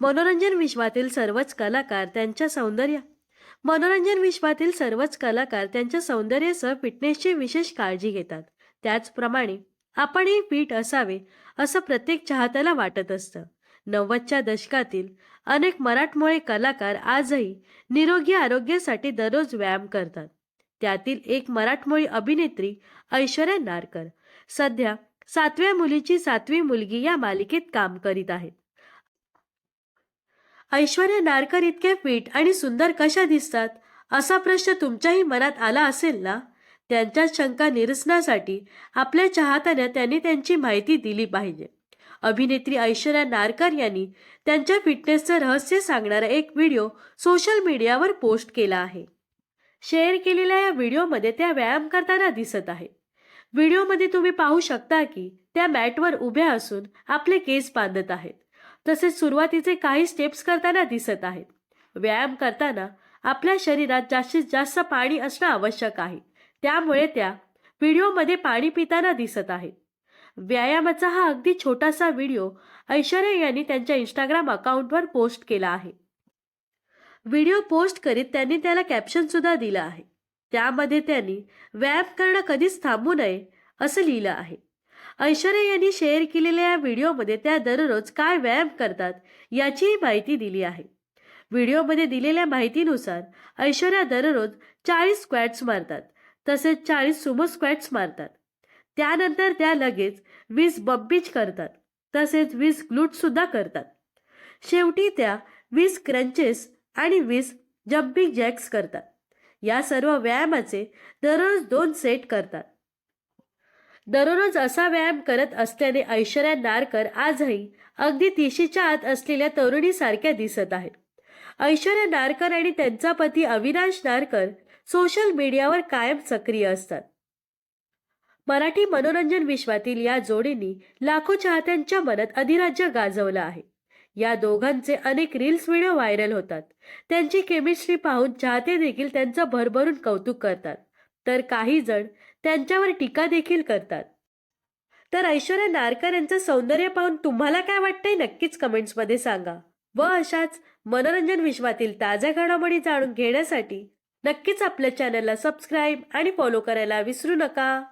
मनोरंजन विश्वातील सर्वच कलाकार त्यांच्या सौंदर्य. मनोरंजन विश्वातील सर्वच कलाकार त्यांच्या सौंदर्यासह फिटनेसची विशेष काळजी घेतात. त्याचप्रमाणे आपणही फिट असावे असं प्रत्येक चाहत्याला वाटत असतं. नव्वदच्या दशकातील अनेक मराठमोळे कलाकार आजही निरोगी आरोग्यासाठी दररोज व्यायाम करतात. त्यातील एक मराठमोळी अभिनेत्री ऐश्वर्या नारकर सध्या सातव्या मुलीची सातवी मुलगी या मालिकेत काम करीत आहेत. ऐश्वर्या नारकर इतके फिट आणि सुंदर कशा दिसतात? असा प्रश्न तुमच्याही मनात आला असेल ना? त्यांच्या शंका निरसनासाठी आपल्या चाहत्यांना त्यांनी त्यांची माहिती दिली पाहिजे. अभिनेत्री ऐश्वर्या नारकर यांनी त्यांच्या फिटनेसचं रहस्य सांगणारा एक व्हिडिओ सोशल मीडियावर पोस्ट केला आहे. शेअर केलेल्या या व्हिडिओमध्ये त्या व्यायाम करताना दिसत आहे. व्हिडिओमध्ये तुम्ही पाहू शकता की त्या मॅटवर उभ्या असून आपले केस बांधत आहेत. तसेच सुरुवातीचे काही स्टेप्स करताना दिसत आहेत. व्यायाम करताना आपल्या शरीरात जास्तीत जास्त पाणी असणं आवश्यक आहे. त्यामुळे त्या व्हिडिओमध्ये पाणी पिताना दिसत आहेत. व्यायामाचा हा अगदी छोटासा व्हिडिओ ऐश्वर्या यांनी त्यांच्या इंस्टाग्राम अकाउंटवर पोस्ट केला आहे. व्हिडिओ पोस्ट करीत त्यांनी त्याला कॅप्शन सुद्धा दिलं आहे. त्यामध्ये त्यांनी व्यायाम करणं कधीच थांबू नये असं लिहिलं आहे. ऐश्वर्या यांनी शेअर केलेल्या या व्हिडिओमध्ये त्या दररोज काय व्यायाम करतात याचीही माहिती दिली आहे. व्हिडिओमध्ये दिलेल्या माहितीनुसार ऐश्वर्या दररोज चाळीस स्क्वॅट्स मारतात तसेच चाळीस सुमो स्क्वॅट्स मारतात. त्यानंतर त्या लगेच वीस बब्बीच करतात तसेच वीस ग्लूटसुद्धा करतात. शेवटी त्या वीस क्रंचेस आणि वीस जम्पिंग जॅक्स करतात. या सर्व व्यायामाचे दररोज दोन सेट करतात. दररोज असा व्यायाम करत असल्याने ऐश्वर्या नारकर आजही अगदी तिशीच्या आत असलेल्या तरुणीसारख्या दिसत आहेत ऐश्वर्या नारकर आणि त्यांचा पती अविनाश नारकर सोशल मीडियावर कायम सक्रिय असतात. मराठी मनोरंजन विश्वातील या जोडीनी लाखो चाहत्यांच्या मनात अधिराज्य गाजवलं आहे. या दोघांचे अनेक रील्स व्हिडिओ व्हायरल होतात. त्यांची केमिस्ट्री पाहून चाहते देखील त्यांचं भरभरून कौतुक करतात. तर काही जण त्यांच्यावर टीका देखील करतात. तर ऐश्वर्या नारकर यांचं सौंदर्य पाहून तुम्हाला काय वाटतंय नक्कीच कमेंट्समध्ये सांगा. व अशाच मनोरंजन विश्वातील ताज्या घडामोडी जाणून घेण्यासाठी नक्कीच आपल्या चॅनलला सबस्क्राईब आणि फॉलो करायला विसरू नका.